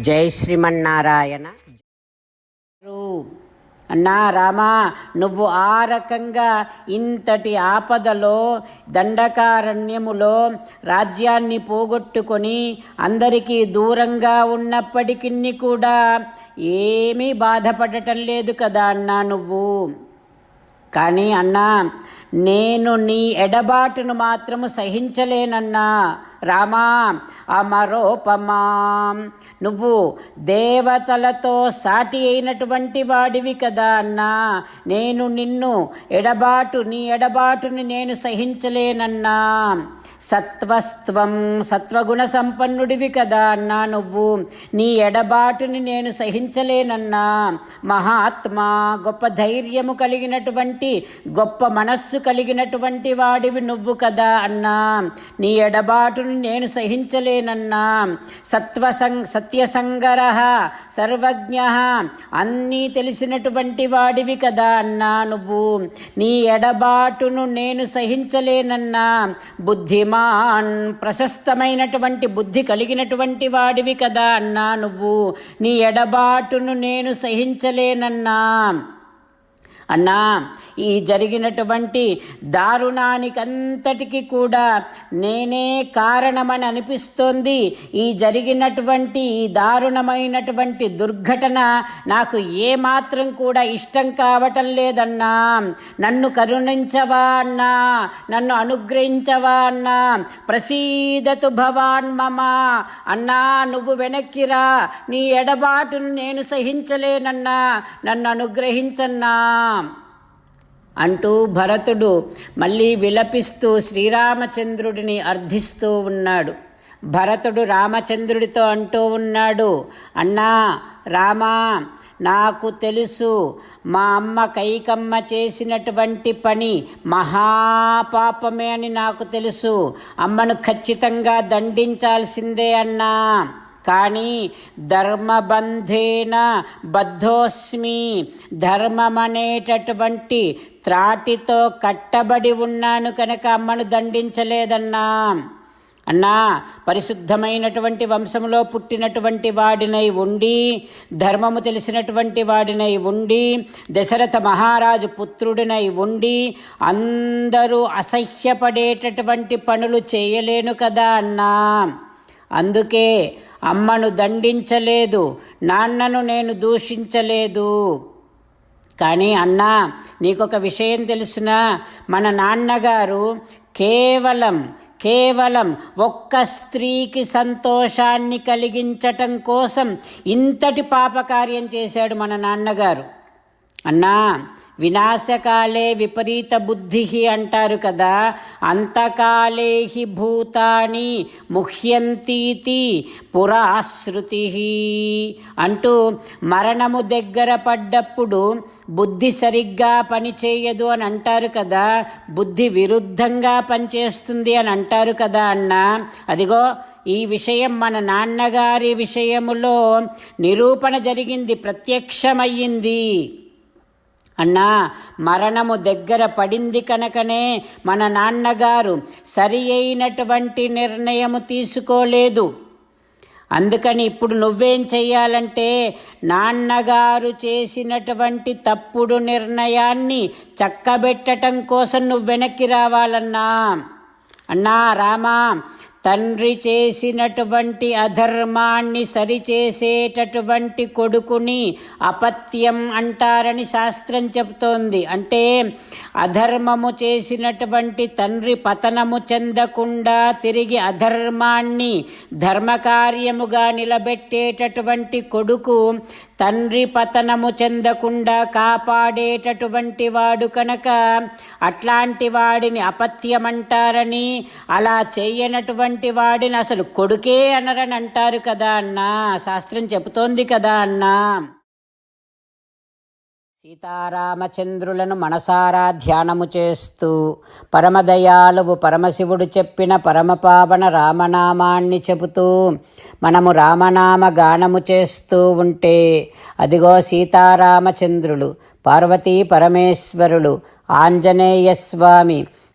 జై శ్రీమన్నారాయణ. అన్నా రామా నువ్వు ఆ రకంగా ఇంతటి ఆపదలో దండకారణ్యములో రాజ్యాన్ని పోగొట్టుకొని అందరికీ దూరంగా ఉన్నప్పటికీ కూడా ఏమీ బాధపడటం లేదు కదా అన్నా నువ్వు? కానీ అన్నా నేను నీ ఎడబాటును మాత్రము సహించలేనన్నా. రామా అమరోపమా. నువ్వు దేవతలతో సాటి అయినటువంటి వాడివి కదా అన్నా. నేను నిన్ను ఎడబాటు నీ ఎడబాటుని నేను సహించలేనన్నా. సత్వస్త్వం సత్వగుణ సంపన్నుడివి కదా అన్నా నువ్వు. నీ ఎడబాటుని నేను సహించలేనన్నా. మహాత్మా గొప్ప ధైర్యము కలిగినటువంటి గొప్ప మనస్సు కలిగినటువంటి వాడివి నువ్వు కదా అన్నా. నీ ఎడబాటుని నేను సహించలేనన్నా. సత్వసం సత్యసంగర సర్వజ్ఞ అన్నీ తెలిసినటువంటి వాడివి కదా అన్నా నువ్వు. నీ ఎడబాటును నేను సహించలేనన్నా. బుద్ధిమాన్ ప్రశస్తమైనటువంటి బుద్ధి కలిగినటువంటి వాడివి కదా అన్నా నువ్వు. నీ ఎడబాటును నేను సహించలేనన్నా. అన్నా ఈ జరిగినటువంటి దారుణానికంతటికి కూడా నేనే కారణమని అనిపిస్తోంది. ఈ జరిగినటువంటి ఈ దారుణమైనటువంటి దుర్ఘటన నాకు ఏమాత్రం కూడా ఇష్టం కావటం లేదన్నా. నన్ను కరుణించవా అన్నా? నన్ను అనుగ్రహించవా అన్నా? ప్రసీదతు భవాన్ మమా. అన్నా నువ్వు వెనక్కిరా నీ ఎడబాటును నేను సహించలేనన్నా. నన్ను అనుగ్రహించన్నా. అంటూ భరతుడు మళ్ళీ విలపిస్తూ శ్రీరామచంద్రుడిని అర్థిస్తూ ఉన్నాడు. భరతుడు రామచంద్రుడితో అంటూ ఉన్నాడు అన్నా రామా నాకు తెలుసు మా అమ్మ కైకమ్మ చేసినటువంటి పని మహాపాపమే అని నాకు తెలుసు. అమ్మను ఖచ్చితంగా దండించాల్సిందే అన్నా. కానీ ధర్మబంధేన బద్ధోస్మి ధర్మమనేటటువంటి త్రాటితో కట్టబడి ఉన్నాను కనుక అమ్మను దండించలేదన్నా. అన్నా పరిశుద్ధమైనటువంటి వంశంలో పుట్టినటువంటి వాడినై ఉండి ధర్మము తెలిసినటువంటి వాడినై ఉండి దశరథ మహారాజు పుత్రుడినై ఉండి అందరూ అసహ్యపడేటటువంటి పనులు చేయలేను కదా అన్నా. అందుకే అమ్మను దండించలేదు నాన్నను నేను దూషించలేదు. కానీ అన్నా నీకొక విషయం తెలుసునా? మన నాన్నగారు కేవలం కేవలం ఒక్క స్త్రీకి సంతోషాన్ని కలిగించటం కోసం ఇంతటి పాపకార్యం చేశాడు మన నాన్నగారు. అన్నా వినాశకాలే విపరీత బుద్ధి అంటారు కదా అంతకాలే హి భూతాని ముహ్యంతీతి పురాశ్రుతి అంటూ మరణము దగ్గర పడ్డప్పుడు బుద్ధి సరిగ్గా పనిచేయదు అని అంటారు కదా బుద్ధి విరుద్ధంగా పనిచేస్తుంది అని అంటారు కదా అన్న. అదిగో ఈ విషయం మన నాన్నగారి విషయములో నిరూపణ జరిగింది ప్రత్యక్షమయ్యింది. అన్నా మరణము దగ్గర పడింది కనుకనే మన నాన్నగారు సరి అయినటువంటి నిర్ణయము తీసుకోలేదు. అందుకని ఇప్పుడు నువ్వేం చెయ్యాలంటే నాన్నగారు చేసినటువంటి తప్పుడు నిర్ణయాన్ని చక్కబెట్టడం కోసం నువ్వు వెనక్కి రావాలన్నా. అన్నా రామా తండ్రి చేసినటువంటి అధర్మాన్ని సరిచేసేటటువంటి కొడుకుని అపత్యం అంటారని శాస్త్రం చెబుతోంది అంటే అధర్మము చేసినటువంటి తండ్రి పతనము చెందకుండా తిరిగి అధర్మాన్ని ధర్మకార్యముగా నిలబెట్టేటటువంటి కొడుకు తండ్రి పతనము చెందకుండా కాపాడేటటువంటి వాడు కనుక అట్లాంటి వాడిని అపత్యమంటారని అలా చేయనటువంటి వాడిని అసలు కొడుకే అనరని అంటారు కదా అన్నా. శాస్త్రం చెబుతోంది కదా అన్నా. సీతారామచంద్రులను మనసారా ధ్యానము చేస్తూ పరమదయాలువు పరమశివుడు చెప్పిన పరమపావన రామనామాన్ని చెబుతూ మనము రామనామ గానము చేస్తూ ఉంటే అదిగో సీతారామచంద్రులు పార్వతీ పరమేశ్వరులు ఆంజనేయస్వామి